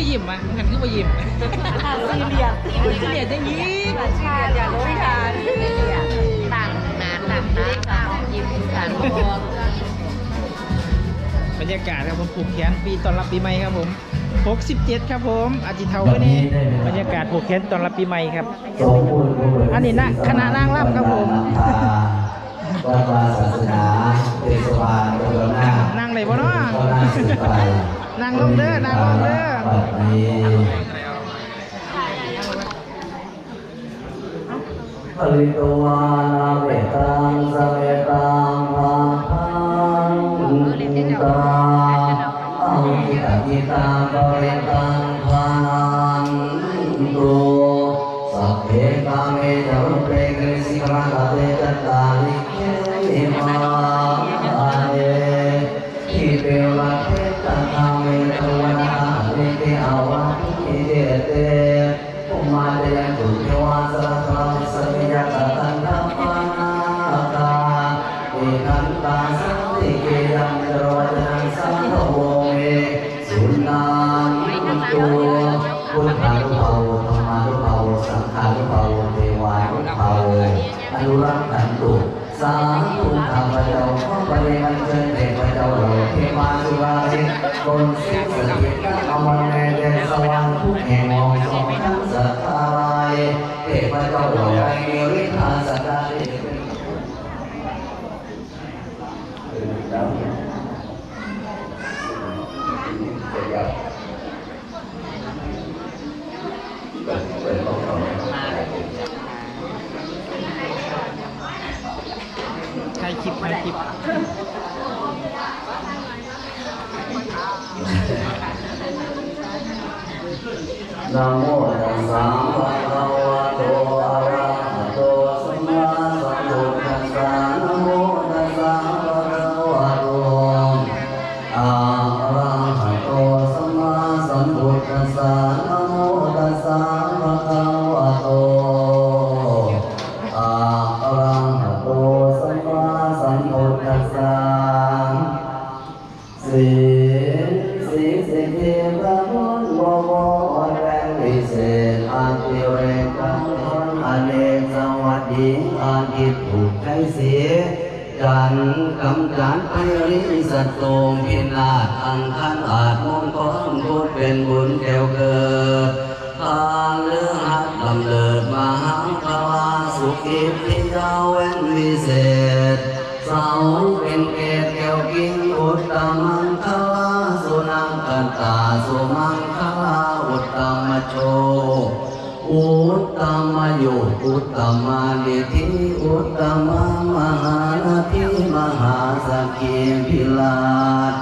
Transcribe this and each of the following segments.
คือยิ้มอะงั้นคือว่ายิ้มสี่เหลี่ยมเสียจังยิ้มชาอย่าลงทานสี่เหลี่ยมต่างหนาต่างตาต่างยิ้มต่างมองบรรยากาศครับผมผูกแขนปีต้อนรับปีใหม่ครับผม 67 ครับผมอาจิเทาวันนี้บรรยากาศผูกแขนต้อนรับปีใหม่ครับ อันนี้นะคณะนางรำครับผมวัดวาศาสนาเทศบาลตำบลหน้านั่งเลยบ่เนาะก็ นางลงเด้อนั่งลงเด้อบัดนี้ปริตวานาเวตังสเวตังภาพังตาอังคิตากิตาปริตังภานันตุสัพเพกาเมจรุเปกริสิกรังกเตตตา พุทธานุภาโวธรรมานุภาโวสังฆานุภาโวเทวานุภาโวอนุรักขันตุสาธุข้าพเจ้าขอประเดชเชิญเทพเจ้าเราเทมาสุราริบนสิ่งสถิตอมรแม่เดชสวรรค์ทุกแห่งมองสองทั้งสัตตาลายเทพเจ้าเราไปมีฤทธาสัตต สีสีสิทธิพระพุทธวโวแรงวิเศษอาติเรกังคนอเนกสวัสดีอาทิตถูกใจเสียจันทร์กำจัดไปริสัตโตมพินาศอังคันอาจมงคลพูดเป็นบุญแก้วเกิดทางเรื่องหัดลำเลิดมหาภาวาสุขิที่ยาวเว้นวิเศษสาวเป็น ตมังคลาสุนังกันตาสุมังคลาอุตตมโช อุตตมโยอุตตมานิธิอุตตมมหานาทิมหาสกเกียพิลาศ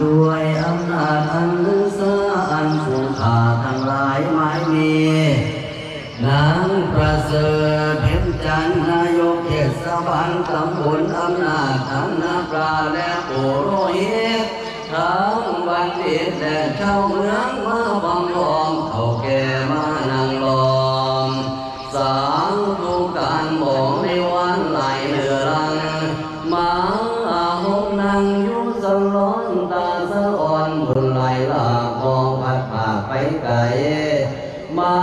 ด้วยอำนาจอันลึกซึ้งอันสูงค่าทั้งหลายไม่มีนางประเสริฐเพ็ญจันนายกเทศบาลตำบลอำนาจทั้งนาปลาและโอรหิตทั้งบั ณฑิตและชาวเมืองมาบังลอมเขาแก่มานั่งลอมสางทุกการบอกในวันไหลเหนือรัง มาอาหกนั่งยู่สลอนตาสะอ่อนบนไหลลากกองพัดผ่าไปไกลมา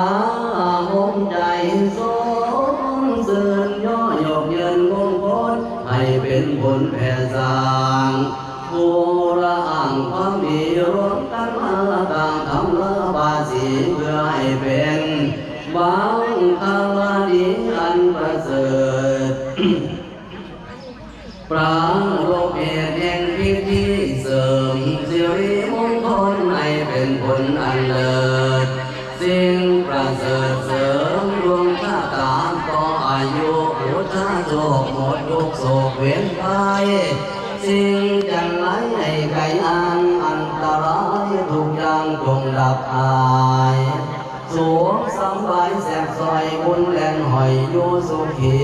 อาหมใจสมสื่นย่อยกเยินมงคลให้เป็นผลแผ่สร้า โศกหมดยุกโศกเวียนไปสิ่งจันไรให้ไกลอันอันตรายทุกอย่างจงดับหายสวมสำบายแสบซอยบุญแลนหอยอยู่สุขี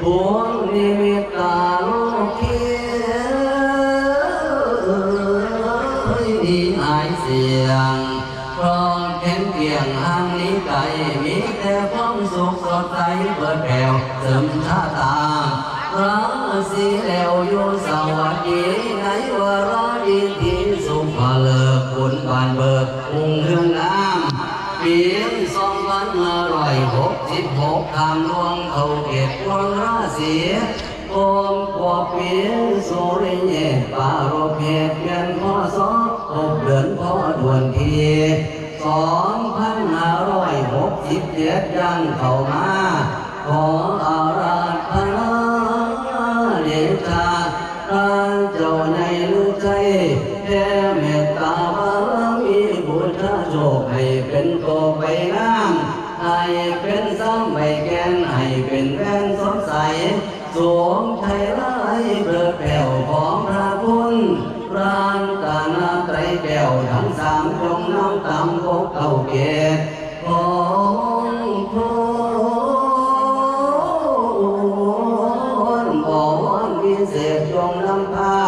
พวงนิมิตตาโลกีดีหายเสียงเพราะเห็นเพียงห่างนี้ไกล ความสุขสดใสเปิดแผ่วเสริมชาตาระสีแล้วอยู่สวัสดีในวาระดีที่สุขาเลิกรุงเรืองน้ำเปีสองพันห้าร้อยหกสิบหกทางลวงเขาเก็บดวงราศีโอมกว่าปีสุริเยปารเพศเพียนพ่อสอหกเดือนพ่อด่วนทีสอง ยิบเจ็ดยังเข้ามาขออาราธนาเดชาการเจ้าในลูกใจแผ่เมตตาบารมีบุญโชคให้เป็นโตไปน้ำให้เป็นซ้ำใบแกนให้เป็นแว่นสดใสสวมไทยไล่เบิดแผ่วของพระคุณร่างกานาไตรแก้วทั้งสามจงน้ำตามพกเก่าเกศ อนวิเศษจงนำพา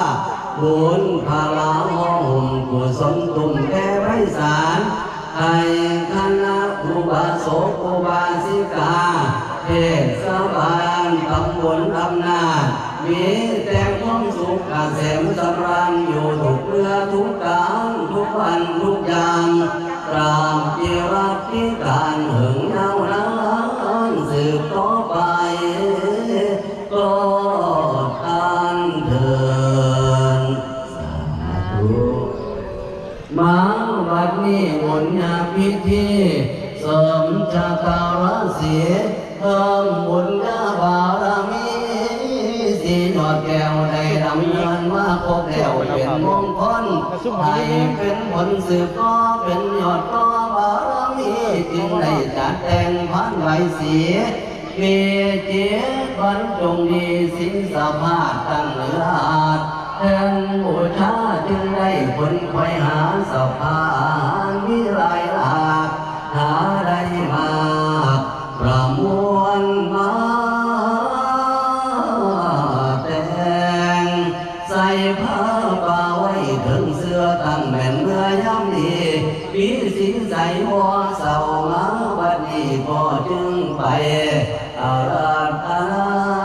บุญพาลาห้องกุศลตุ่มแก่ไพศาลให้คณะอุบาสกอุบาสิกาเทศบาลตำบลอำนามีแต่ความสุขเกษมสำราญอยู่ทุกเมื่อทุกการทุกวันทุกยามตรามจิรัติการหึงยาวนานสืบต่อ มนต์ยาพิธีเสริมชาตาราศีเพิ่มบุญญาบารมีสีหนวดแก้วได้ดำเนินมาพบแก้วเป็นมงคลให้เป็นผลสืบก็เป็นยอดก็บารมีจึงได้จัดแต่งพันไว้เสียมีเจียบรรจงดีสินสภาพตั้งเหลืออาจ แทนบูชาจึงได้ผลคอยหาสภาพมีหลายหลากหาได้มาประมวลมาแต่งใส่ผ้าป่าไว้ถึงเสื้อตั้งแม่นเมื่อยามดีปีสินใส่บัวเศร้ามาวันนี้พ่อจึงไปอาราธนาอา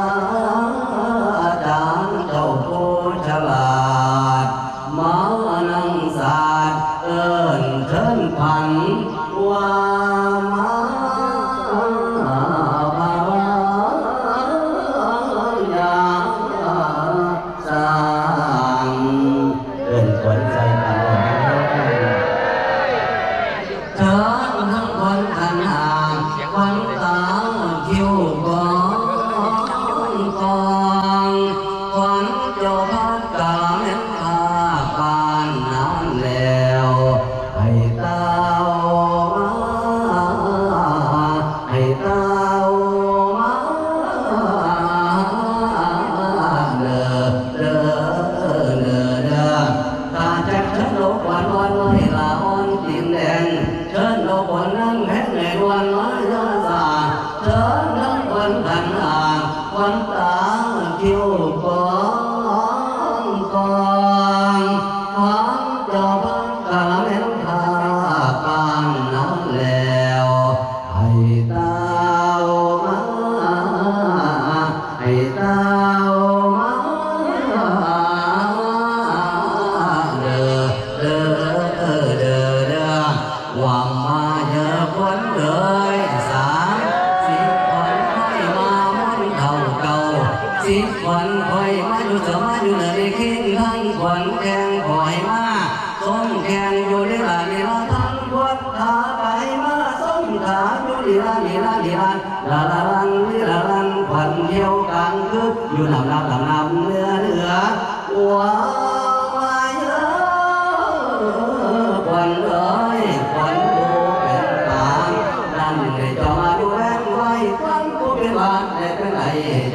ใ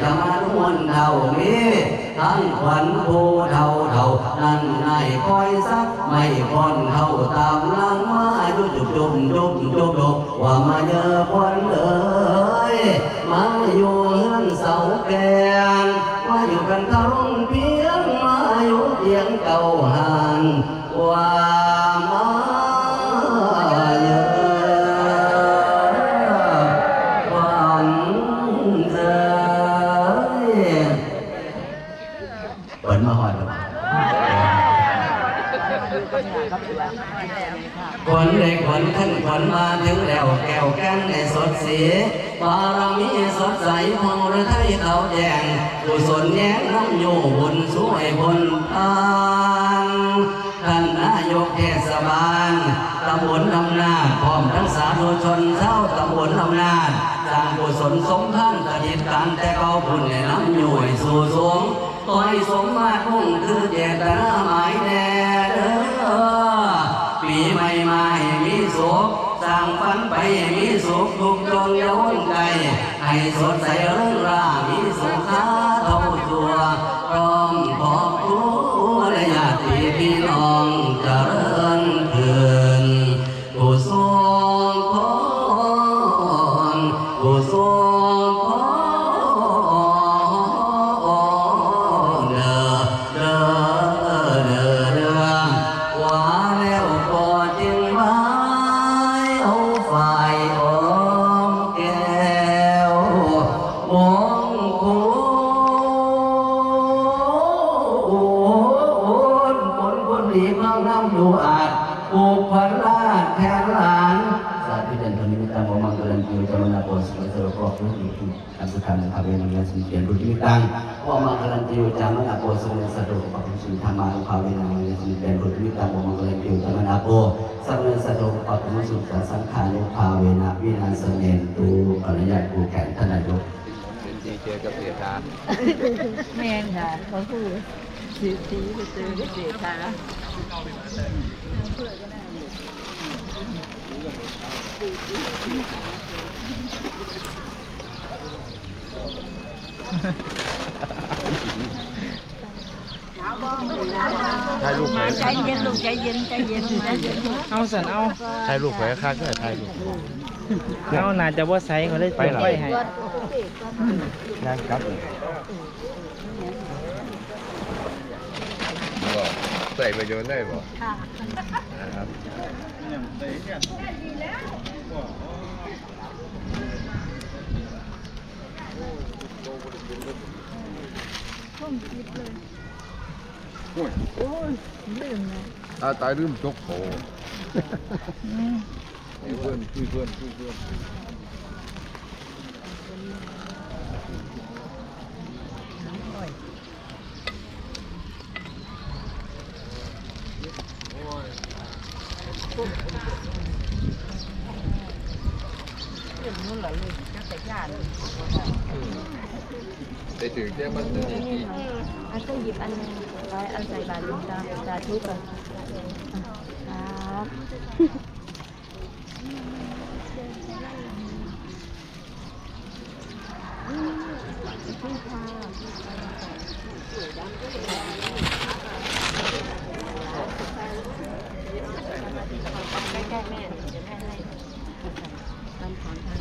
จะมาดูมนเท่านี้ทั้งขวัญผู้เท่าเท่านั่นนายคอยสักไม่พ้นเท่าตามลังมาดุจุบจุบจุบจุบจุบว่ามาเยอะควันเลยมาอยู่เฮือนเสาแก ขนเด็กขนขึ้นขนมาถึงแล้วแก้วแก้นในสดสีบารมีสดใสพองฤทัยเขาแจงกุศลแย้งน้ำโยบุญสวยบนทางท่านนายกเทศบาลตำบลอำนาจพร้อมทั้งสาธุชนเช่าตำบลอำนาจสร้างกุศลสมท่านกถิการแต่เก่าบุญในน้ำโยยสู่สงต่อยสมมาตมุ่งคือเจตนาหมายแน่เด้อ สุขสร้างฝันไปมีสุขทุกดวงย่าวนไกลให้สดใสเรื่องราวมีสุขคา ปียนรุจิมิตังวมังกลันติวจามนาโปสุขเสรครอบรู้สุธรรมานุภาเวนังยาสิเปียนรุจิมิตังวมังกลันติวจามนาโปสัมเนสโรปปมุสุขสังขานุภาเวนะวินันสเนนตูอนุญาตกูแข่งทนายกเป็นดีเจกับเสียชาแม่นค่ะเขาพูดสีสีไปเจอก็เสียค่ะ ถ่ายรูปไหมใจเย็นลูกใจเย็นใจเย็นนะเอาสันเอาถ่ายรูปไหมค่าก็ถ่ายรูปเอาน่าจะว่าไซส์เขาเลยเปิดไฟให้นั่งครับบ่ใส่ประโยชน์ได้บ่ครับ อาตายลืมจกโผเพื่อนคุยเพื่อนคุยเพื่อนได้ถึงแค่มันจะดีอาจจะหยิบอัน นึงไว้เอาใส่บาตรลุงตาสาธุก่อนครับ ใกล้ๆแม่เดี๋ยวแม่ให้ตามถอนทาง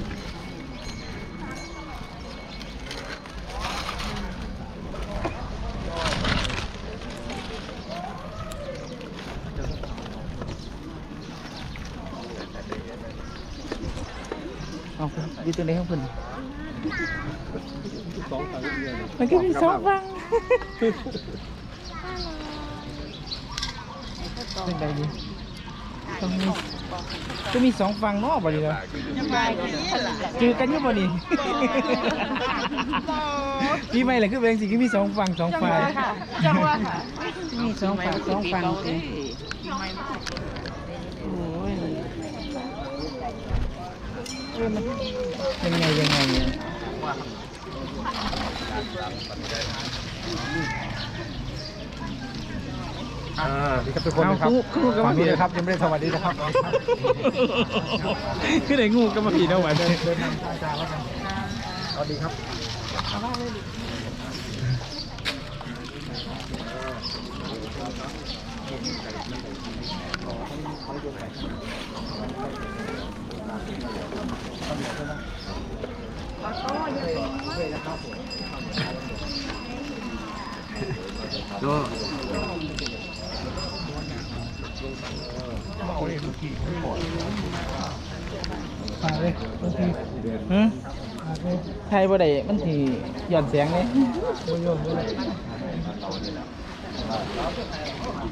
เอาอยู่ตรงไหนของคุณมันก็มีสองฟังเป็นไงดีต้องมีก็มีสองฟังเนาะบ่ดีแล้วจือกันอยู่บ่นี่พี่ไม่เลยคือเป็นสิคือมีสองฟังสองฝ่ายจังหวะค่ะมีสองฝั่งสองฝั่งสิโอ้ยเออมัน ยังไงยังไงนี่ยอ่าดีครับทุกคนนะครับคู่กับฝั่งนี้นะครับยังไม่ได้สวัสดีนะครับคือไหนงูกับมาผีนาะวันเดินนำอาจาแล้วกันสวัสดีครับหืมไทยบ่ได้มันสิหย่อนเสียงเลยบ่โยนบ่เลยฮัลโหลใครวะโอ้มา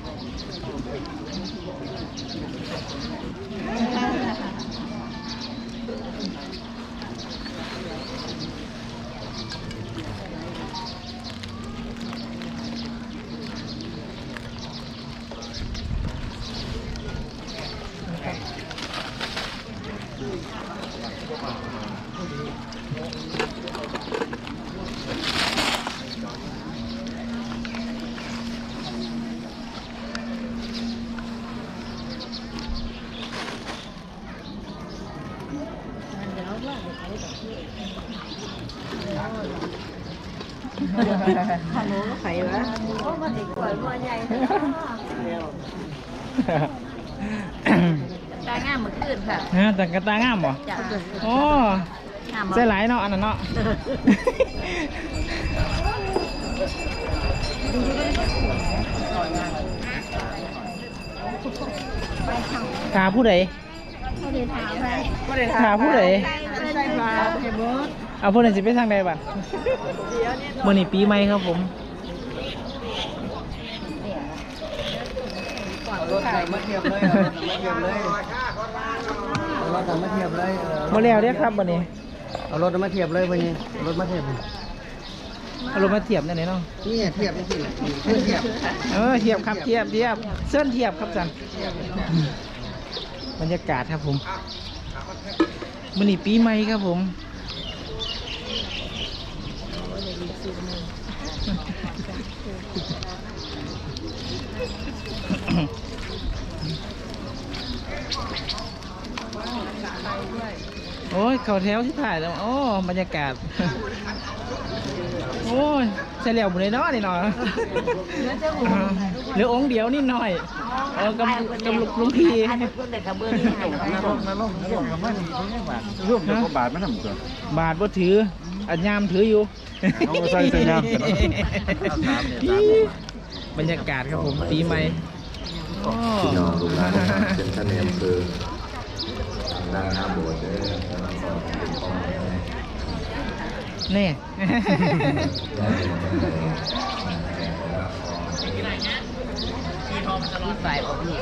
ติด กล้วยบัวใหญ่ตางามเมื่อคืนค่ะ ฮะแต่กระตางามบ่จ้ะโอ้งามใส่หลายเนาะอันนั้นเนาะขาผู้ใดไม่ได้ถามไหมขาผู้ใดใส่ปลาเห็นบ่เอาผู้ใดสิไปทางใดบัดมื้อนี้ปีใหม่ครับผมรถถังมาเทียบเลยรถถังมาเทียบเลยรถถังมาเทียบเลยบ่แล้วเด้อครับบัดนี้เอารถมาเทียบเลยพี่รถมาเทียบเอารมณ์มาเทียบนั่นเนาะนี่เทียบนี่สิเพื่อเทียบเออเทียบครับเทียบเทียบเส้นเทียบครับจันบรรยากาศครับผม มันอนี้ปีใหม่ครับผมโอ้ยเขาแถวที่ถ่ายแล้ว โอ้ บรรยากาศ ใช่แล้วบุญเลยเนาะนี่เนาะเหลือองค์เดียวนิดหน่อยเออกำกำลุกลุงพีอันนี้เพิ่งได้กระเบื้องนี่ให้นั่นลงนั่นลงนั่นลงกับมันนี่บาทร่วมกับบาทมันทำตัวบาทบ่ถืออันยามถืออยู่เอาไปใส่ใส่ยามบรรยากาศครับผมปีใหม่โอ้พี่น้องลูกหลานนะครับเป็นท่านในอำเภอด้านหน้าโบสถ์เด้อแล้วก็เป็นของแม่แน่มีฝ่ายบ่มี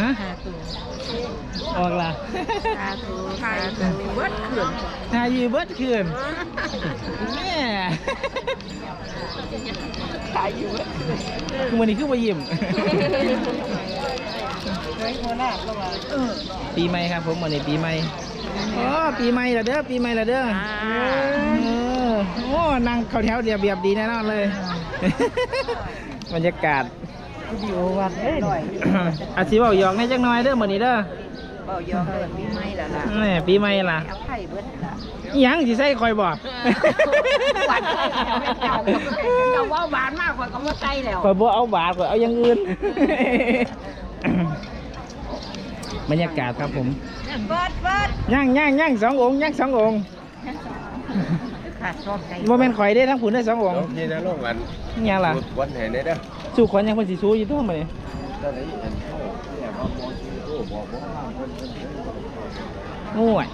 ฮะหาตัวออกละหาตัวหาตัวเบิดขึ้นทายีเบิดคืนแม่ขายอยู่คือวันนี้คือมายิ้มปีใหม่ครับผมวันนี้ปีใหม่ โอ้ปีใหม่ละเด้อปีใหม่ละเด้อเออโอ้นั่งเข้าแถวเดียบเบียบดีแน่นอนเลยบรรยากาศวิววัดเอ้ยอาชีพเอาหยอกในจักหน่อยเด้อมื้อนี้เด้อเบายอเกิดปีใหม่แล้วล่ะแหม่ปีใหม่ล่ะเอาไข่เบิดล่ะอิหยังสิใส่คอยบ่หวานเจ้าเจ้าว่าหวานมากกว่าก็มาใส่แล้วคอยบ่เอาบาทคอยเอาอย่างอื่น บรรยากาศครับผมเบิดเบิดย่างย่างย่างสององค์ย่างสององค์ขาดซ้อมไก่บ่แม่นข่อยได้ทั้งผุนได้สององค์แล้วนี่นะลงกันอิหยังล่ะวันไหนเนี่ยเด้อสู่ขวัญยังเพิ่นสิสู้อยู่ตัวมื้อนี้ตอนนี้เห็นเขาเนี่ยมาบอกชื่อโอ้บอกบอกว่าเพิ่นเพิ่นเพิ่นโอ้ย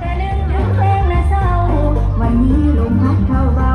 แต่หนึ่งทั้งเพลงและเศร้าวันนี้ลมพัดเข้าเบา